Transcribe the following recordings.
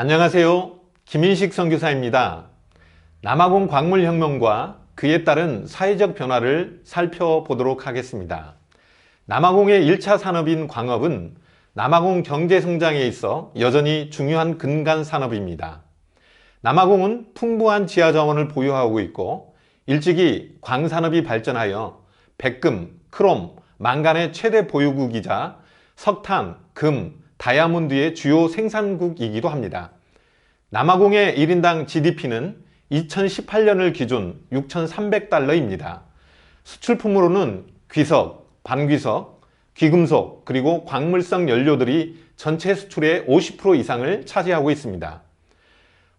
안녕하세요. 김인식 선교사입니다. 남아공 광물혁명과 그에 따른 사회적 변화를 살펴보도록 하겠습니다. 남아공의 1차 산업인 광업은 남아공 경제 성장에 있어 여전히 중요한 근간 산업입니다. 남아공은 풍부한 지하 자원을 보유하고 있고 일찍이 광산업이 발전하여 백금, 크롬, 망간의 최대 보유국이자 석탄, 금, 다이아몬드의 주요 생산국이기도 합니다. 남아공의 1인당 GDP는 2018년을 기준 6,300달러입니다. 수출품으로는 귀석, 반귀석, 귀금속, 그리고 광물성 연료들이 전체 수출의 50% 이상을 차지하고 있습니다.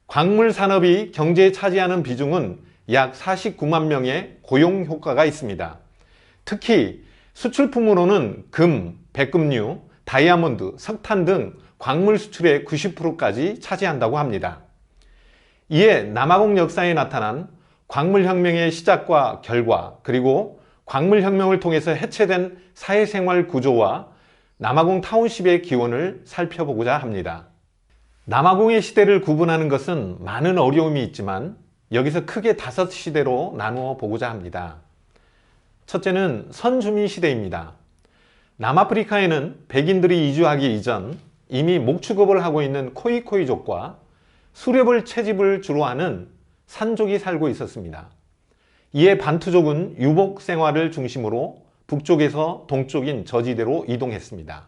광물 산업이 경제에 차지하는 비중은 약 49만 명의 고용 효과가 있습니다. 특히 수출품으로는 금, 백금류, 다이아몬드, 석탄 등 광물 수출의 90%까지 차지한다고 합니다. 이에 남아공 역사에 나타난 광물혁명의 시작과 결과 그리고 광물혁명을 통해서 해체된 사회생활 구조와 남아공 타운십의 기원을 살펴보고자 합니다. 남아공의 시대를 구분하는 것은 많은 어려움이 있지만 여기서 크게 다섯 시대로 나누어 보고자 합니다. 첫째는 선주민 시대입니다. 남아프리카에는 백인들이 이주하기 이전 이미 목축업을 하고 있는 코이코이족과 수렵을 채집을 주로 하는 산족이 살고 있었습니다. 이에 반투족은 유복 생활을 중심으로 북쪽에서 동쪽인 저지대로 이동했습니다.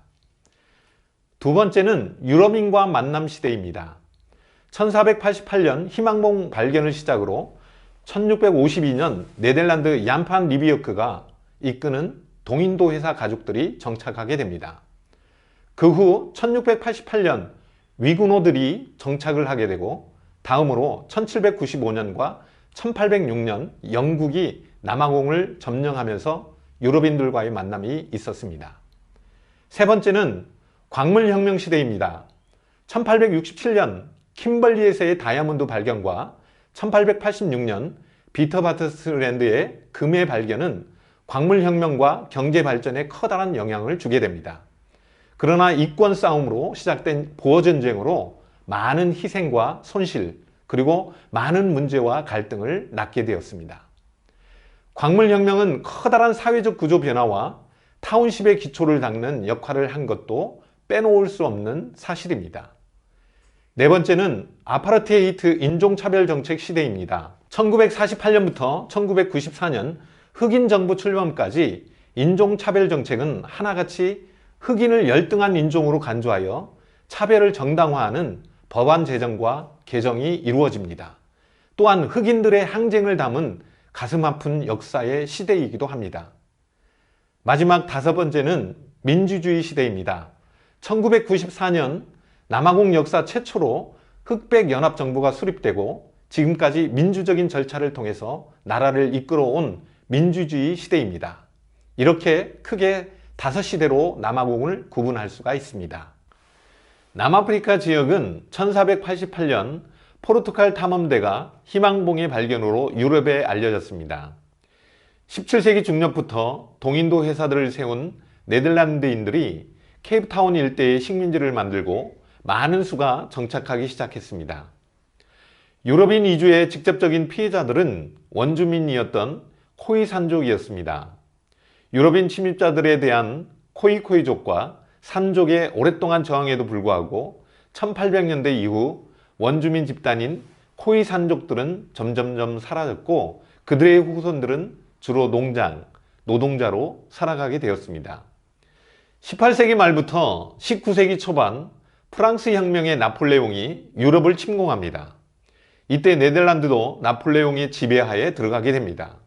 두 번째는 유럽인과 만남 시대입니다. 1488년 희망봉 발견을 시작으로 1652년 네덜란드 얀판 리비어크가 이끄는 동인도 회사 가족들이 정착하게 됩니다. 그 후 1688년 위군호들이 정착을 하게 되고 다음으로 1795년과 1806년 영국이 남아공을 점령하면서 유럽인들과의 만남이 있었습니다. 세 번째는 광물혁명 시대입니다. 1867년 킴벌리에서의 다이아몬드 발견과 1886년 비터바트스랜드의 금의 발견은 광물혁명과 경제발전에 커다란 영향을 주게 됩니다. 그러나 이권 싸움으로 시작된 보어전쟁으로 많은 희생과 손실 그리고 많은 문제와 갈등을 낳게 되었습니다. 광물혁명은 커다란 사회적 구조 변화와 타운십의 기초를 닦는 역할을 한 것도 빼놓을 수 없는 사실입니다. 네 번째는 아파르테이트 인종차별 정책 시대입니다. 1948년부터 1994년 흑인 정부 출범까지 인종차별 정책은 하나같이 흑인을 열등한 인종으로 간주하여 차별을 정당화하는 법안 제정과 개정이 이루어집니다. 또한 흑인들의 항쟁을 담은 가슴 아픈 역사의 시대이기도 합니다. 마지막 다섯 번째는 민주주의 시대입니다. 1994년 남아공 역사 최초로 흑백 연합 정부가 수립되고 지금까지 민주적인 절차를 통해서 나라를 이끌어온 민주주의 시대입니다. 이렇게 크게 다섯 시대로 남아공을 구분할 수가 있습니다. 남아프리카 지역은 1488년 포르투갈 탐험대가 희망봉의 발견으로 유럽에 알려졌습니다. 17세기 중엽부터 동인도 회사들을 세운 네덜란드인들이 케이프타운 일대에 식민지를 만들고 많은 수가 정착하기 시작했습니다. 유럽인 이주의 직접적인 피해자들은 원주민이었던 코이 산족이었습니다. 유럽인 침입자들에 대한 코이코이족과 산족의 오랫동안 저항에도 불구하고 1800년대 이후 원주민 집단인 코이 산족들은 점점점 사라졌고 그들의 후손들은 주로 농장, 노동자로 살아가게 되었습니다. 18세기 말부터 19세기 초반 프랑스 혁명의 나폴레옹이 유럽을 침공합니다. 이때 네덜란드도 나폴레옹의 지배하에 들어가게 됩니다.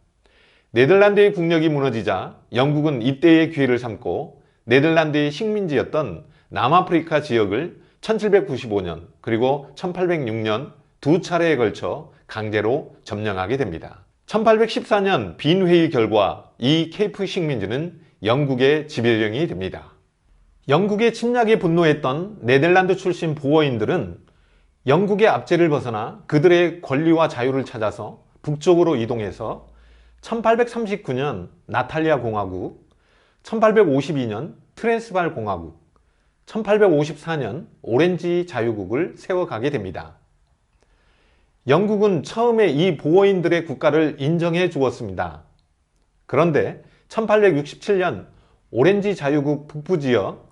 네덜란드의 국력이 무너지자 영국은 이때의 기회를 삼고 네덜란드의 식민지였던 남아프리카 지역을 1795년 그리고 1806년 두 차례에 걸쳐 강제로 점령하게 됩니다. 1814년 빈회의 결과 이 케이프 식민지는 영국의 지배령이 됩니다. 영국의 침략에 분노했던 네덜란드 출신 보어인들은 영국의 압제를 벗어나 그들의 권리와 자유를 찾아서 북쪽으로 이동해서 1839년 나탈리아 공화국, 1852년 트랜스발 공화국, 1854년 오렌지 자유국을 세워가게 됩니다. 영국은 처음에 이 보호인들의 국가를 인정해 주었습니다. 그런데 1867년 오렌지 자유국 북부 지역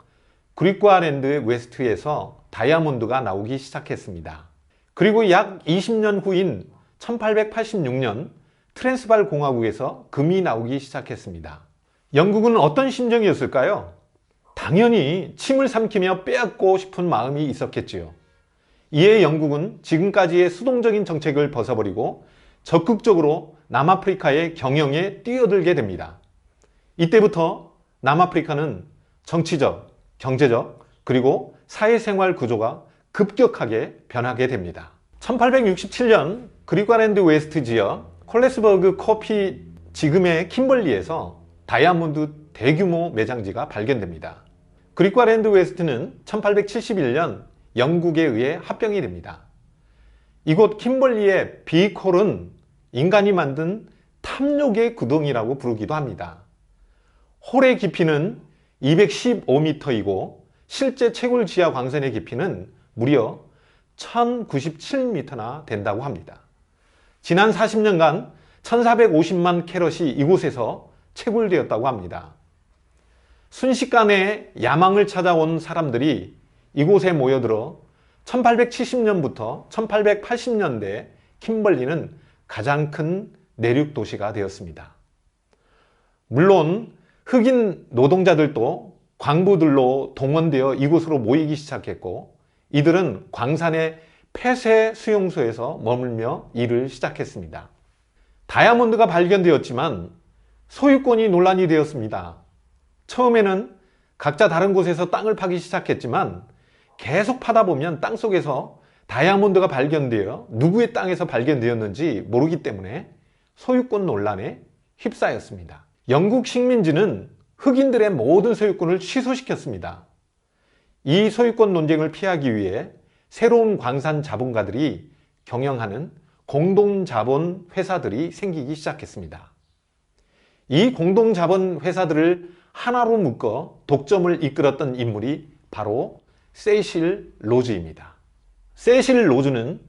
그리과랜드 웨스트에서 다이아몬드가 나오기 시작했습니다. 그리고 약 20년 후인 1886년 트랜스발 공화국에서 금이 나오기 시작했습니다. 영국은 어떤 심정이었을까요? 당연히 침을 삼키며 빼앗고 싶은 마음이 있었겠지요. 이에 영국은 지금까지의 수동적인 정책을 벗어버리고 적극적으로 남아프리카의 경영에 뛰어들게 됩니다. 이때부터 남아프리카는 정치적, 경제적, 그리고 사회생활 구조가 급격하게 변하게 됩니다. 1867년 그리과랜드 웨스트 지역 콜레스버그 커피 지금의 킴벌리에서 다이아몬드 대규모 매장지가 발견됩니다. 그리과랜드 웨스트는 1871년 영국에 의해 합병이 됩니다. 이곳 킴벌리의 비콜은 인간이 만든 탐욕의 구덩이라고 부르기도 합니다. 홀의 깊이는 215m이고 실제 채굴 지하 광선의 깊이는 무려 1097m나 된다고 합니다. 지난 40년간 1450만 캐럿이 이곳에서 채굴되었다고 합니다. 순식간에 야망을 찾아온 사람들이 이곳에 모여들어 1870년부터 1880년대 킴벌리는 가장 큰 내륙 도시가 되었습니다. 물론 흑인 노동자들도 광부들로 동원되어 이곳으로 모이기 시작했고 이들은 광산의 폐쇄 수용소에서 머물며 일을 시작했습니다. 다이아몬드가 발견되었지만 소유권이 논란이 되었습니다. 처음에는 각자 다른 곳에서 땅을 파기 시작했지만 계속 파다 보면 땅 속에서 다이아몬드가 발견되어 누구의 땅에서 발견되었는지 모르기 때문에 소유권 논란에 휩싸였습니다. 영국 식민지는 흑인들의 모든 소유권을 취소시켰습니다. 이 소유권 논쟁을 피하기 위해 새로운 광산 자본가들이 경영하는 공동자본 회사들이 생기기 시작했습니다. 이 공동자본 회사들을 하나로 묶어 독점을 이끌었던 인물이 바로 세실 로즈입니다. 세실 로즈는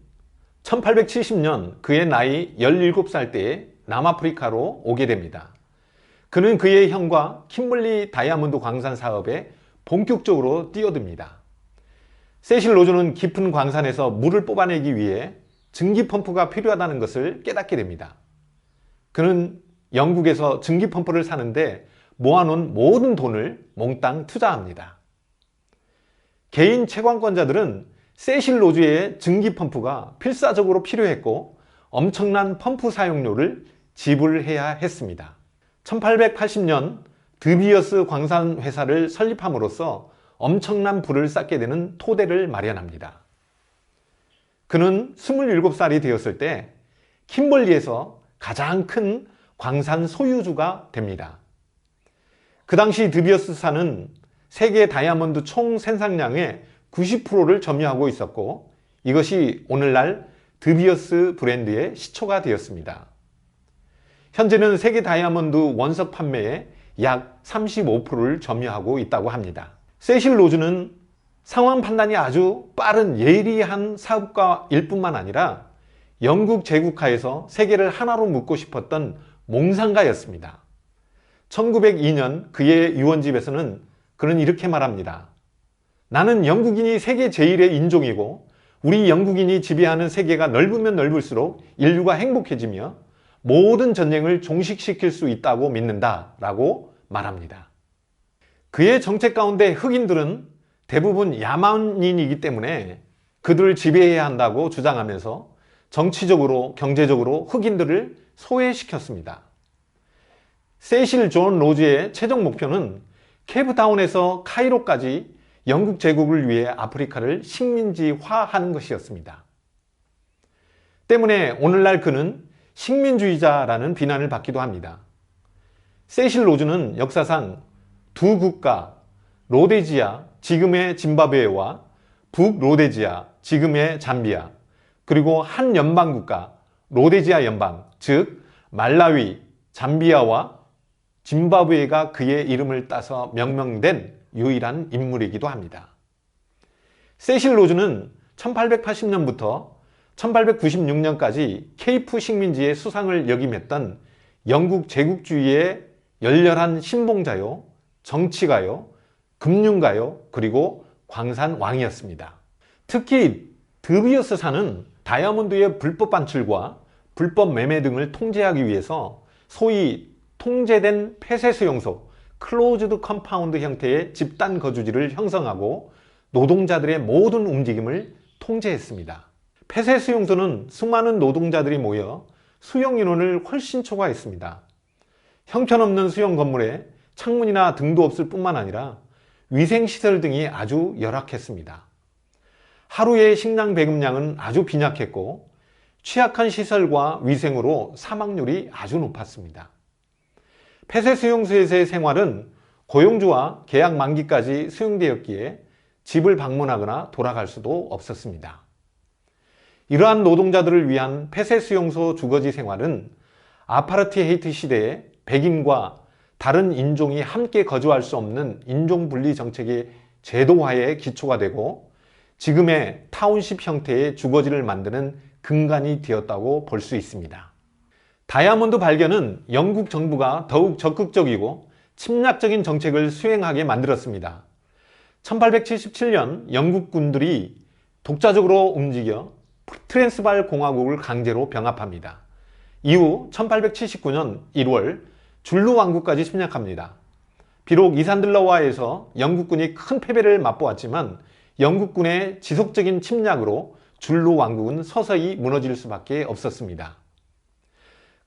1870년 그의 나이 17살 때에 남아프리카로 오게 됩니다. 그는 그의 형과 킴블리 다이아몬드 광산 사업에 본격적으로 뛰어듭니다. 세실 로즈는 깊은 광산에서 물을 뽑아내기 위해 증기 펌프가 필요하다는 것을 깨닫게 됩니다. 그는 영국에서 증기 펌프를 사는데 모아놓은 모든 돈을 몽땅 투자합니다. 개인 채광권자들은 세실 로즈의 증기 펌프가 필사적으로 필요했고 엄청난 펌프 사용료를 지불해야 했습니다. 1880년 드비어스 광산 회사를 설립함으로써 엄청난 부를 쌓게 되는 토대를 마련합니다. 그는 27살이 되었을 때 킴벌리에서 가장 큰 광산 소유주가 됩니다. 그 당시 드비어스사는 세계 다이아몬드 총 생산량의 90%를 점유하고 있었고 이것이 오늘날 드비어스 브랜드의 시초가 되었습니다. 현재는 세계 다이아몬드 원석 판매의 약 35%를 점유하고 있다고 합니다. 세실 로즈는 상황 판단이 아주 빠른 예리한 사업가일 뿐만 아니라 영국 제국하에서 세계를 하나로 묶고 싶었던 몽상가였습니다. 1902년 그의 유언집에서는 그는 이렇게 말합니다. 나는 영국인이 세계 제1의 인종이고 우리 영국인이 지배하는 세계가 넓으면 넓을수록 인류가 행복해지며 모든 전쟁을 종식시킬 수 있다고 믿는다 라고 말합니다. 그의 정책 가운데 흑인들은 대부분 야만인이기 때문에 그들을 지배해야 한다고 주장하면서 정치적으로 경제적으로 흑인들을 소외시켰습니다. 세실 존 로즈의 최종 목표는 케이프타운에서 카이로까지 영국 제국을 위해 아프리카를 식민지화하는 것이었습니다. 때문에 오늘날 그는 식민주의자라는 비난을 받기도 합니다. 세실 로즈는 역사상 두 국가, 로데지아, 지금의 짐바브웨와 북로데지아, 지금의 잠비아, 그리고 한 연방 국가, 로데지아 연방, 즉 말라위, 잠비아와 짐바브웨가 그의 이름을 따서 명명된 유일한 인물이기도 합니다. 세실 로즈는 1880년부터 1896년까지 케이프 식민지의 수상을 역임했던 영국 제국주의의 열렬한 신봉자요, 정치가요, 금융가요, 그리고 광산왕이었습니다. 특히 드비어스 사는 다이아몬드의 불법 반출과 불법 매매 등을 통제하기 위해서 소위 통제된 폐쇄 수용소 클로즈드 컴파운드 형태의 집단 거주지를 형성하고 노동자들의 모든 움직임을 통제했습니다. 폐쇄 수용소는 수많은 노동자들이 모여 수용 인원을 훨씬 초과했습니다. 형편없는 수용 건물에 창문이나 등도 없을 뿐만 아니라 위생시설 등이 아주 열악했습니다. 하루의 식량 배급량은 아주 빈약했고 취약한 시설과 위생으로 사망률이 아주 높았습니다. 폐쇄 수용소에서의 생활은 고용주와 계약 만기까지 수용되었기에 집을 방문하거나 돌아갈 수도 없었습니다. 이러한 노동자들을 위한 폐쇄 수용소 주거지 생활은 아파르트헤이트 시대에 백인과 다른 인종이 함께 거주할 수 없는 인종분리 정책의 제도화에 기초가 되고 지금의 타운십 형태의 주거지를 만드는 근간이 되었다고 볼 수 있습니다. 다이아몬드 발견은 영국 정부가 더욱 적극적이고 침략적인 정책을 수행하게 만들었습니다. 1877년 영국 군들이 독자적으로 움직여 트랜스발 공화국을 강제로 병합합니다. 이후 1879년 1월 줄루 왕국까지 침략합니다. 비록 이산들러와에서 영국군이 큰 패배를 맛보았지만 영국군의 지속적인 침략으로 줄루 왕국은 서서히 무너질 수밖에 없었습니다.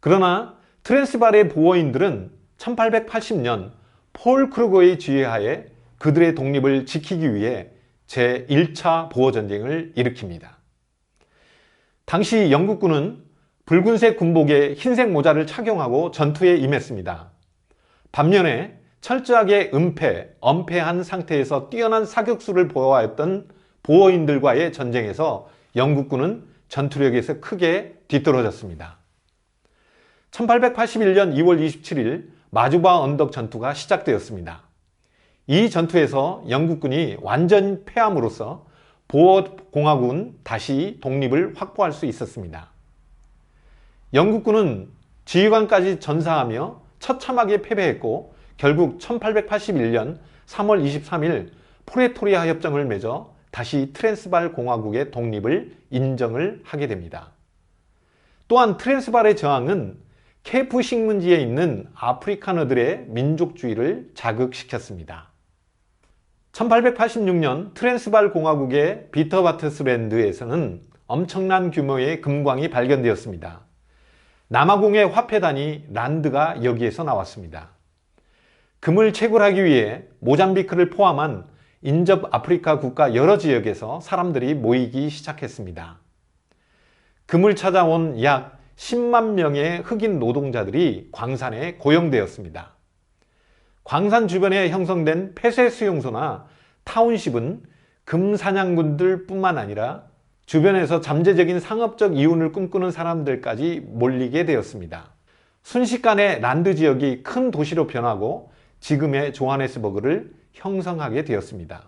그러나 트랜스발의 보어인들은 1880년 폴 크루거의 지휘하에 그들의 독립을 지키기 위해 제1차 보어전쟁을 일으킵니다. 당시 영국군은 붉은색 군복에 흰색 모자를 착용하고 전투에 임했습니다. 반면에 철저하게 은폐, 엄폐한 상태에서 뛰어난 사격수를 보여왔던 보어인들과의 전쟁에서 영국군은 전투력에서 크게 뒤떨어졌습니다. 1881년 2월 27일 마주바 언덕 전투가 시작되었습니다. 이 전투에서 영국군이 완전 패함으로써 보어공화국은 다시 독립을 확보할 수 있었습니다. 영국군은 지휘관까지 전사하며 처참하게 패배했고 결국 1881년 3월 23일 프레토리아 협정을 맺어 다시 트랜스발 공화국의 독립을 인정을 하게 됩니다. 또한 트랜스발의 저항은 케프 식문지에 있는 아프리카너들의 민족주의를 자극시켰습니다. 1886년 트랜스발 공화국의 비터바트스랜드에서는 엄청난 규모의 금광이 발견되었습니다. 남아공의 화폐단위 란드가 여기에서 나왔습니다. 금을 채굴하기 위해 모잠비크를 포함한 인접 아프리카 국가 여러 지역에서 사람들이 모이기 시작했습니다. 금을 찾아온 약 10만 명의 흑인 노동자들이 광산에 고용되었습니다. 광산 주변에 형성된 폐쇄 수용소나 타운십은 금사냥꾼들 뿐만 아니라 주변에서 잠재적인 상업적 이윤을 꿈꾸는 사람들까지 몰리게 되었습니다. 순식간에 란드 지역이 큰 도시로 변하고 지금의 조하네스버그를 형성하게 되었습니다.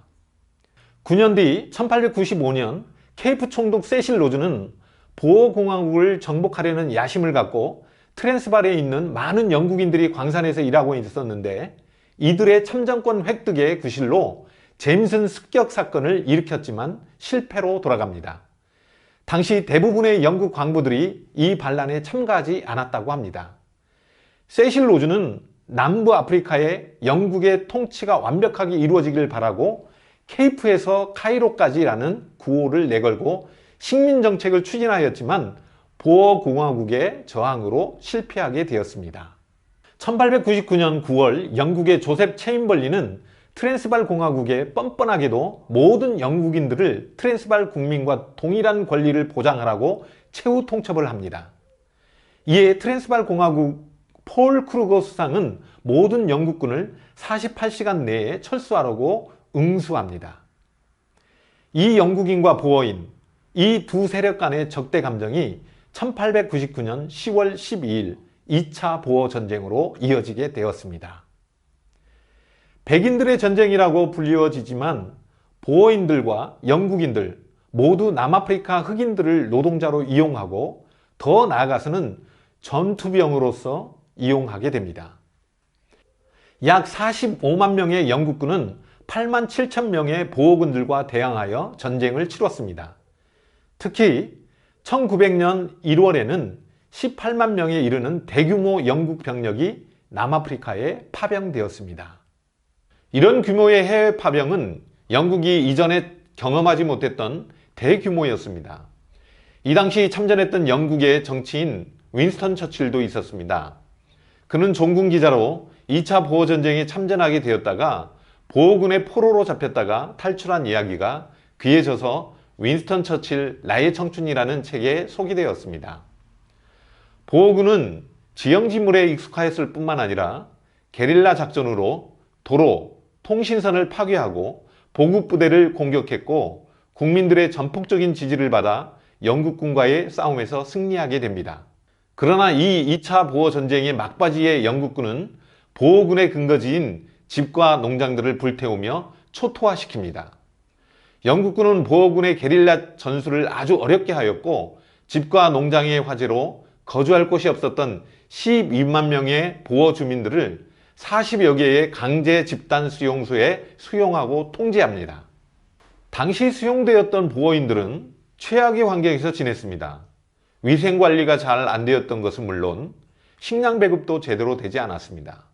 9년 뒤 1895년 케이프 총독 세실 로즈는 보호공화국을 정복하려는 야심을 갖고 트랜스발에 있는 많은 영국인들이 광산에서 일하고 있었는데 이들의 참정권 획득의 구실로 제임슨 습격 사건을 일으켰지만 실패로 돌아갑니다. 당시 대부분의 영국 광부들이 이 반란에 참가하지 않았다고 합니다. 세실 로즈는 남부 아프리카에 영국의 통치가 완벽하게 이루어지길 바라고 케이프에서 카이로까지라는 구호를 내걸고 식민 정책을 추진하였지만 보어공화국의 저항으로 실패하게 되었습니다. 1899년 9월 영국의 조셉 체인벌리는 트랜스발 공화국에 뻔뻔하게도 모든 영국인들을 트랜스발 국민과 동일한 권리를 보장하라고 최후 통첩을 합니다. 이에 트랜스발 공화국 폴 크루거 수상은 모든 영국군을 48시간 내에 철수하라고 응수합니다. 이 영국인과 보어인, 이 두 세력 간의 적대 감정이 1899년 10월 12일 2차 보어 전쟁으로 이어지게 되었습니다. 백인들의 전쟁이라고 불리워지지만 보호인들과 영국인들 모두 남아프리카 흑인들을 노동자로 이용하고 더 나아가서는 전투병으로서 이용하게 됩니다. 약 45만 명의 영국군은 8만 7천 명의 보호군들과 대항하여 전쟁을 치렀습니다. 특히 1900년 1월에는 18만 명에 이르는 대규모 영국 병력이 남아프리카에 파병되었습니다. 이런 규모의 해외 파병은 영국이 이전에 경험하지 못했던 대규모였습니다. 이 당시 참전했던 영국의 정치인 윈스턴 처칠도 있었습니다. 그는 종군 기자로 2차 보호전쟁에 참전하게 되었다가 보호군의 포로로 잡혔다가 탈출한 이야기가 귀에 져서 윈스턴 처칠 나의 청춘이라는 책에 소개되었습니다. 보호군은 지형지물에 익숙하였을 뿐만 아니라 게릴라 작전으로 도로, 통신선을 파괴하고 보급부대를 공격했고 국민들의 전폭적인 지지를 받아 영국군과의 싸움에서 승리하게 됩니다. 그러나 이 2차 보호전쟁의 막바지에 영국군은 보호군의 근거지인 집과 농장들을 불태우며 초토화시킵니다. 영국군은 보호군의 게릴라 전술을 아주 어렵게 하였고 집과 농장의 화재로 거주할 곳이 없었던 12만 명의 보호 주민들을 40여 개의 강제 집단 수용소에 수용하고 통제합니다. 당시 수용되었던 보호인들은 최악의 환경에서 지냈습니다. 위생관리가 잘 안 되었던 것은 물론 식량 배급도 제대로 되지 않았습니다.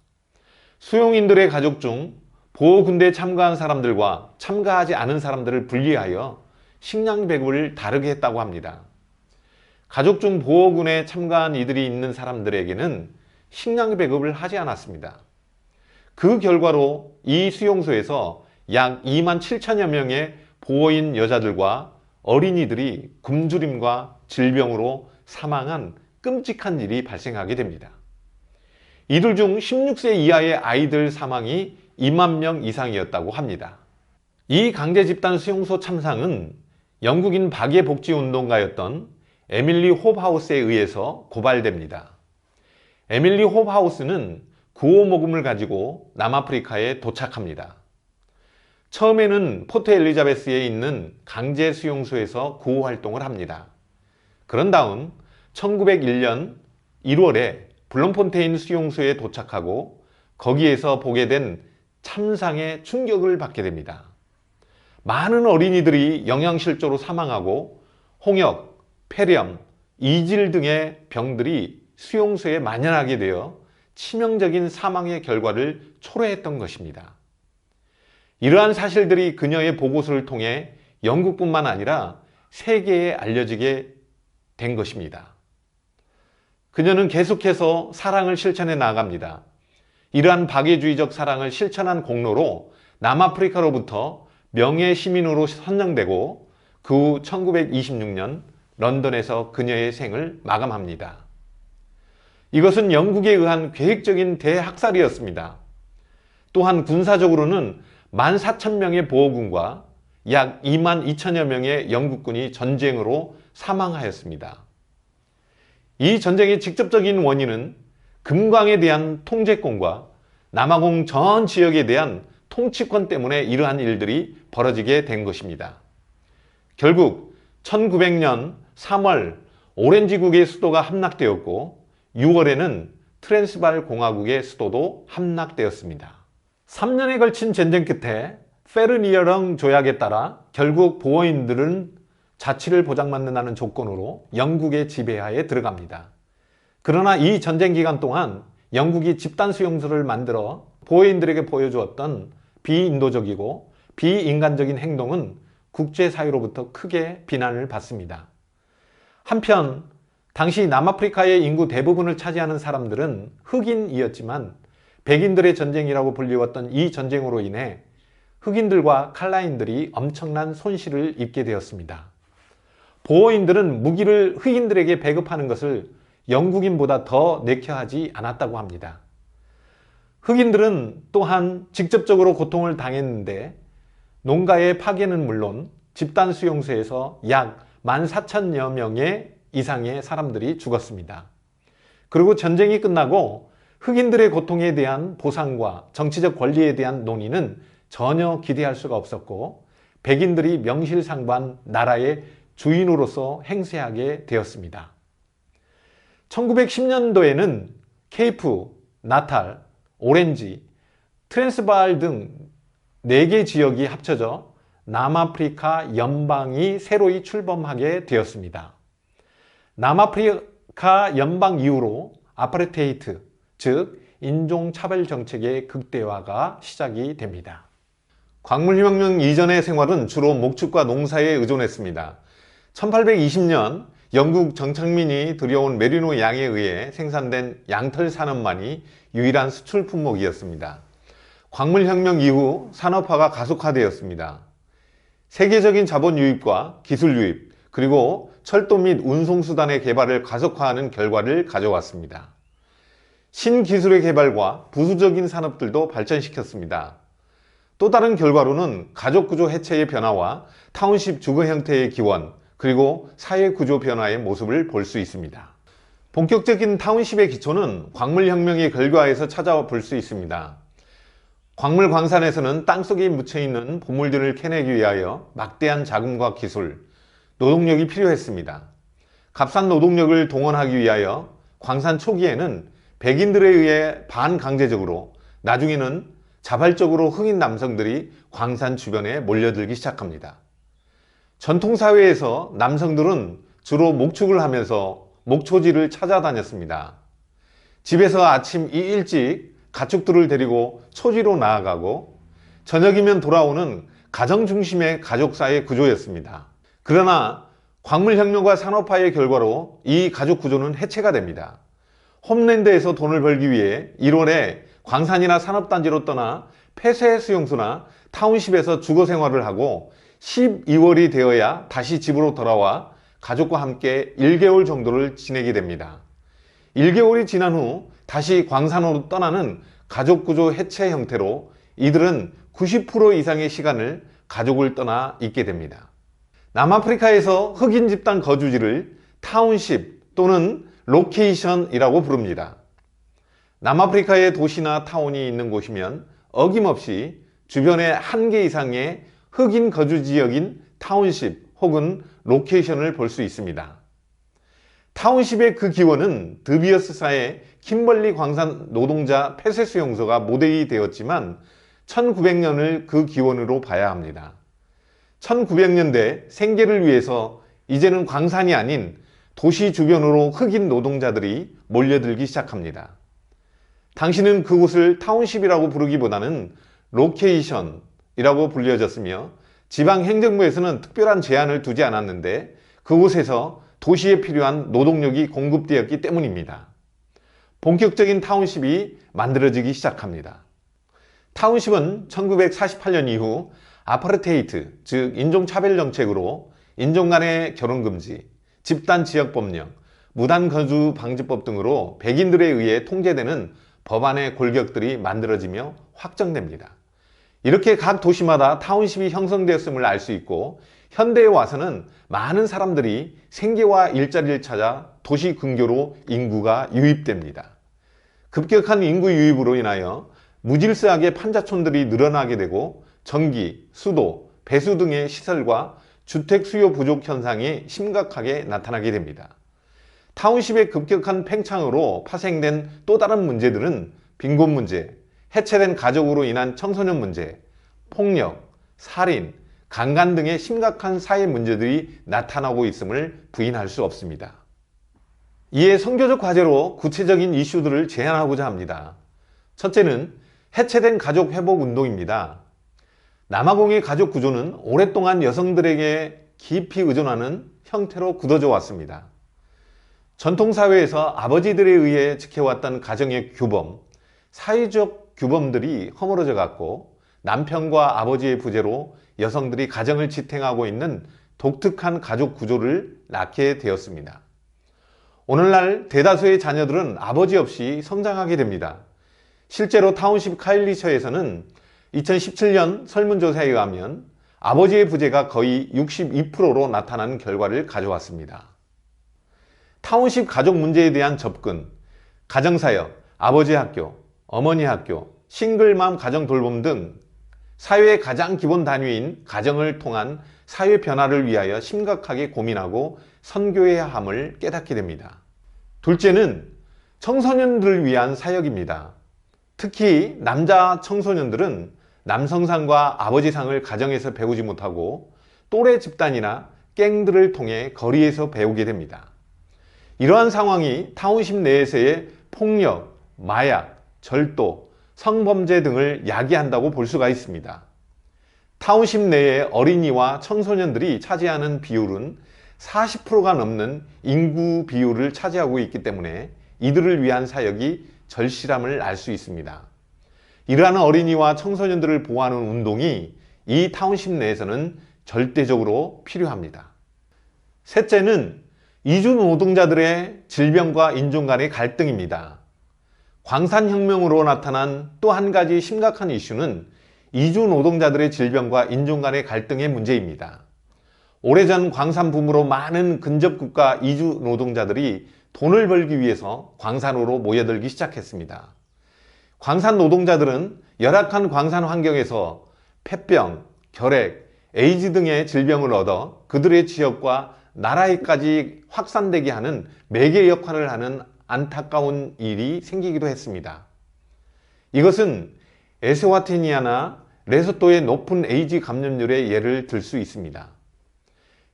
수용인들의 가족 중 보호군대에 참가한 사람들과 참가하지 않은 사람들을 분리하여 식량 배급을 다르게 했다고 합니다. 가족 중 보호군에 참가한 이들이 있는 사람들에게는 식량 배급을 하지 않았습니다. 그 결과로 이 수용소에서 약 2만 7천여 명의 보호인 여자들과 어린이들이 굶주림과 질병으로 사망한 끔찍한 일이 발생하게 됩니다. 이들 중 16세 이하의 아이들 사망이 2만 명 이상이었다고 합니다. 이 강제 집단 수용소 참상은 영국인 박애복지 운동가였던 에밀리 홉하우스에 의해서 고발됩니다. 에밀리 홉하우스는 구호 모금을 가지고 남아프리카에 도착합니다. 처음에는 포트 엘리자베스에 있는 강제 수용소에서 구호 활동을 합니다. 그런 다음 1901년 1월에 블럼폰테인 수용소에 도착하고 거기에서 보게 된 참상의 충격을 받게 됩니다. 많은 어린이들이 영양실조로 사망하고 홍역, 폐렴, 이질 등의 병들이 수용소에 만연하게 되어 치명적인 사망의 결과를 초래했던 것입니다. 이러한 사실들이 그녀의 보고서를 통해 영국뿐만 아니라 세계에 알려지게 된 것입니다. 그녀는 계속해서 사랑을 실천해 나갑니다. 이러한 박애주의적 사랑을 실천한 공로로 남아프리카로부터 명예 시민으로 선정되고 그 후 1926년 런던에서 그녀의 생을 마감합니다. 이것은 영국에 의한 계획적인 대학살이었습니다. 또한 군사적으로는 14,000명의 보호군과 약 2만 2천여 명의 영국군이 전쟁으로 사망하였습니다. 이 전쟁의 직접적인 원인은 금광에 대한 통제권과 남아공 전 지역에 대한 통치권 때문에 이러한 일들이 벌어지게 된 것입니다. 결국 1900년 3월 오렌지국의 수도가 함락되었고 6월에는 트랜스발 공화국의 수도도 함락되었습니다. 3년에 걸친 전쟁 끝에 페르니어령 조약에 따라 결국 보호인들은 자치를 보장받는다는 조건으로 영국의 지배하에 들어갑니다. 그러나 이 전쟁 기간 동안 영국이 집단 수용소를 만들어 보호인들에게 보여주었던 비인도적이고 비인간적인 행동은 국제사회로부터 크게 비난을 받습니다. 한편 당시 남아프리카의 인구 대부분을 차지하는 사람들은 흑인이었지만 백인들의 전쟁이라고 불리웠던 이 전쟁으로 인해 흑인들과 칼라인들이 엄청난 손실을 입게 되었습니다. 보호인들은 무기를 흑인들에게 배급하는 것을 영국인보다 더 내켜하지 않았다고 합니다. 흑인들은 또한 직접적으로 고통을 당했는데 농가의 파괴는 물론 집단 수용소에서 약 14,000여 명의 이상의 사람들이 죽었습니다. 그리고 전쟁이 끝나고 흑인들의 고통에 대한 보상과 정치적 권리에 대한 논의는 전혀 기대할 수가 없었고 백인들이 명실상부한 나라의 주인으로서 행세하게 되었습니다. 1910년도에는 케이프, 나탈, 오렌지, 트랜스바알 등 4개 지역이 합쳐져 남아프리카 연방이 새로이 출범하게 되었습니다. 남아프리카 연방 이후로 아파르테이트, 즉 인종차별 정책의 극대화가 시작이 됩니다. 광물혁명 이전의 생활은 주로 목축과 농사에 의존했습니다. 1820년 영국 정착민이 들여온 메리노 양에 의해 생산된 양털 산업만이 유일한 수출 품목이었습니다. 광물혁명 이후 산업화가 가속화되었습니다. 세계적인 자본 유입과 기술 유입, 그리고 철도 및 운송수단의 개발을 가속화하는 결과를 가져왔습니다. 신기술의 개발과 부수적인 산업들도 발전시켰습니다. 또 다른 결과로는 가족구조 해체의 변화와 타운십 주거 형태의 기원, 그리고 사회구조 변화의 모습을 볼 수 있습니다. 본격적인 타운십의 기초는 광물혁명의 결과에서 찾아볼 수 있습니다. 광물 광산에서는 땅속에 묻혀있는 보물들을 캐내기 위하여 막대한 자금과 기술, 노동력이 필요했습니다. 값싼 노동력을 동원하기 위하여 광산 초기에는 백인들에 의해 반강제적으로 나중에는 자발적으로 흑인 남성들이 광산 주변에 몰려들기 시작합니다. 전통사회에서 남성들은 주로 목축을 하면서 목초지를 찾아다녔습니다. 집에서 아침 이 일찍 가축들을 데리고 초지로 나아가고 저녁이면 돌아오는 가정 중심의 가족사의 구조였습니다. 그러나 광물혁명과 산업화의 결과로 이 가족 구조는 해체가 됩니다. 홈랜드에서 돈을 벌기 위해 1월에 광산이나 산업단지로 떠나 폐쇄 수용소나 타운십에서 주거 생활을 하고 12월이 되어야 다시 집으로 돌아와 가족과 함께 1개월 정도를 지내게 됩니다. 1개월이 지난 후 다시 광산으로 떠나는 가족구조 해체 형태로 이들은 90% 이상의 시간을 가족을 떠나 있게 됩니다. 남아프리카에서 흑인 집단 거주지를 타운십 또는 로케이션이라고 부릅니다. 남아프리카의 도시나 타운이 있는 곳이면 어김없이 주변에 한 개 이상의 흑인 거주 지역인 타운십 혹은 로케이션을 볼 수 있습니다. 타운십의 그 기원은 드비어스사의 킴벌리 광산 노동자 폐쇄 수용소가 모델이 되었지만 1900년을 그 기원으로 봐야 합니다. 1900년대 생계를 위해서 이제는 광산이 아닌 도시 주변으로 흑인 노동자들이 몰려들기 시작합니다. 당신은 그곳을 타운십이라고 부르기보다는 로케이션이라고 불려졌으며 지방행정부에서는 특별한 제한을 두지 않았는데 그곳에서 도시에 필요한 노동력이 공급되었기 때문입니다. 본격적인 타운십이 만들어지기 시작합니다. 타운십은 1948년 이후 아파르테이트, 즉 인종차별 정책으로 인종 간의 결혼 금지, 집단 지역 법령, 무단 거주 방지법 등으로 백인들에 의해 통제되는 법안의 골격들이 만들어지며 확정됩니다. 이렇게 각 도시마다 타운십이 형성되었음을 알 수 있고 현대에 와서는 많은 사람들이 생계와 일자리를 찾아 도시 근교로 인구가 유입됩니다. 급격한 인구 유입으로 인하여 무질서하게 판자촌들이 늘어나게 되고 전기, 수도, 배수 등의 시설과 주택 수요 부족 현상이 심각하게 나타나게 됩니다. 타운십의 급격한 팽창으로 파생된 또 다른 문제들은 빈곤 문제, 해체된 가족으로 인한 청소년 문제, 폭력, 살인, 강간 등의 심각한 사회 문제들이 나타나고 있음을 부인할 수 없습니다. 이에 선교적 과제로 구체적인 이슈들을 제안하고자 합니다. 첫째는 해체된 가족 회복 운동입니다. 남아공의 가족 구조는 오랫동안 여성들에게 깊이 의존하는 형태로 굳어져 왔습니다. 전통사회에서 아버지들에 의해 지켜왔던 가정의 규범, 사회적 규범들이 허물어져 갔고 남편과 아버지의 부재로 여성들이 가정을 지탱하고 있는 독특한 가족 구조를 낳게 되었습니다. 오늘날 대다수의 자녀들은 아버지 없이 성장하게 됩니다. 실제로 타운십 카일리처에서는 2017년 설문조사에 의하면 아버지의 부재가 거의 62%로 나타나는 결과를 가져왔습니다. 타운십 가족 문제에 대한 접근, 가정사역, 아버지 학교, 어머니 학교, 싱글맘 가정 돌봄 등 사회의 가장 기본 단위인 가정을 통한 사회 변화를 위하여 심각하게 고민하고 선교해야 함을 깨닫게 됩니다. 둘째는 청소년들을 위한 사역입니다. 특히 남자 청소년들은 남성상과 아버지상을 가정에서 배우지 못하고 또래 집단이나 갱들을 통해 거리에서 배우게 됩니다. 이러한 상황이 타운십 내에서의 폭력, 마약, 절도, 성범죄 등을 야기한다고 볼 수가 있습니다. 타운십 내의 어린이와 청소년들이 차지하는 비율은 40%가 넘는 인구 비율을 차지하고 있기 때문에 이들을 위한 사역이 절실함을 알 수 있습니다. 이러한 어린이와 청소년들을 보호하는 운동이 이 타운십 내에서는 절대적으로 필요합니다. 셋째는 이주 노동자들의 질병과 인종 간의 갈등입니다. 광산혁명으로 나타난 또 한 가지 심각한 이슈는 이주 노동자들의 질병과 인종 간의 갈등의 문제입니다. 오래전 광산 붐으로 많은 근접국가 이주 노동자들이 돈을 벌기 위해서 광산으로 모여들기 시작했습니다. 광산 노동자들은 열악한 광산 환경에서 폐병, 결핵, 에이즈 등의 질병을 얻어 그들의 지역과 나라에까지 확산되게 하는 매개 역할을 하는 안타까운 일이 생기기도 했습니다. 이것은 에스와티니아나 레소토의 높은 에이즈 감염률의 예를 들 수 있습니다.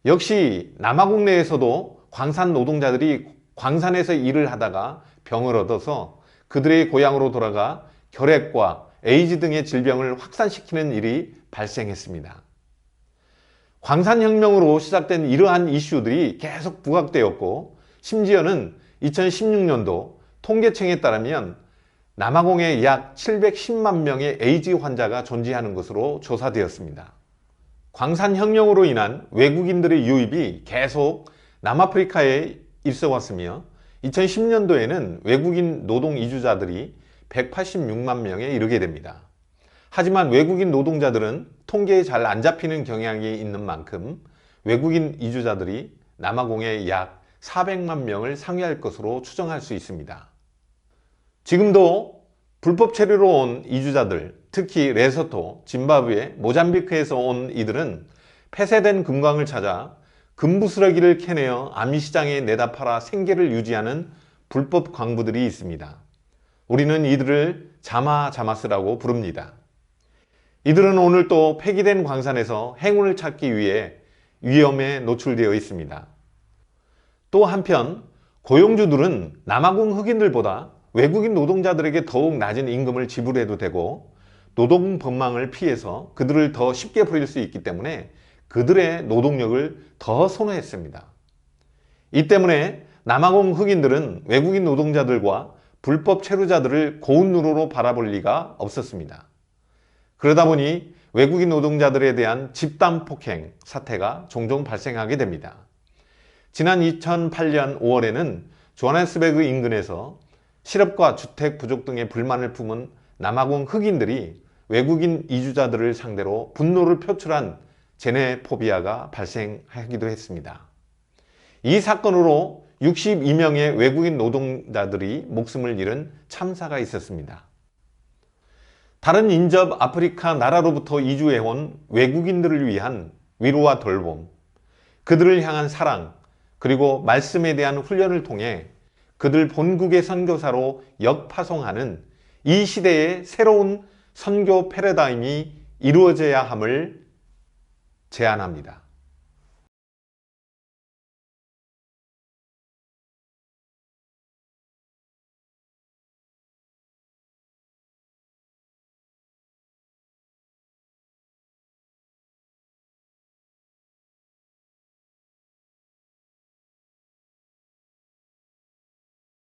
역시 남아공 내에서도 광산 노동자들이 광산에서 일을 하다가 병을 얻어서 그들의 고향으로 돌아가 결핵과 에이즈 등의 질병을 확산시키는 일이 발생했습니다. 광산혁명으로 시작된 이러한 이슈들이 계속 부각되었고 심지어는 2016년도 통계청에 따르면 남아공에 약 710만 명의 에이즈 환자가 존재하는 것으로 조사되었습니다. 광산혁명으로 인한 외국인들의 유입이 계속 남아프리카에 있어 왔으며 2010년도에는 외국인 노동 이주자들이 186만 명에 이르게 됩니다. 하지만 외국인 노동자들은 통계에 잘 안 잡히는 경향이 있는 만큼 외국인 이주자들이 남아공에 약 400만 명을 상회할 것으로 추정할 수 있습니다. 지금도 불법 체류로 온 이주자들, 특히 레소토, 짐바브웨, 모잠비크에서 온 이들은 폐쇄된 금광을 찾아 금부스러기를 캐내어 암시장에 내다 팔아 생계를 유지하는 불법 광부들이 있습니다. 우리는 이들을 자마자마스라고 부릅니다. 이들은 오늘 또 폐기된 광산에서 행운을 찾기 위해 위험에 노출되어 있습니다. 또 한편 고용주들은 남아공 흑인들보다 외국인 노동자들에게 더욱 낮은 임금을 지불해도 되고 노동 법망을 피해서 그들을 더 쉽게 부릴 수 있기 때문에 그들의 노동력을 더 선호했습니다. 이 때문에 남아공 흑인들은 외국인 노동자들과 불법 체류자들을 고운 눈으로 바라볼 리가 없었습니다. 그러다 보니 외국인 노동자들에 대한 집단 폭행 사태가 종종 발생하게 됩니다. 지난 2008년 5월에는 조하네스베그 인근에서 실업과 주택 부족 등의 불만을 품은 남아공 흑인들이 외국인 이주자들을 상대로 분노를 표출한 제네포비아가 발생하기도 했습니다. 이 사건으로 62명의 외국인 노동자들이 목숨을 잃은 참사가 있었습니다. 다른 인접 아프리카 나라로부터 이주해온 외국인들을 위한 위로와 돌봄, 그들을 향한 사랑, 그리고 말씀에 대한 훈련을 통해 그들 본국의 선교사로 역파송하는 이 시대의 새로운 선교 패러다임이 이루어져야 함을 제안합니다.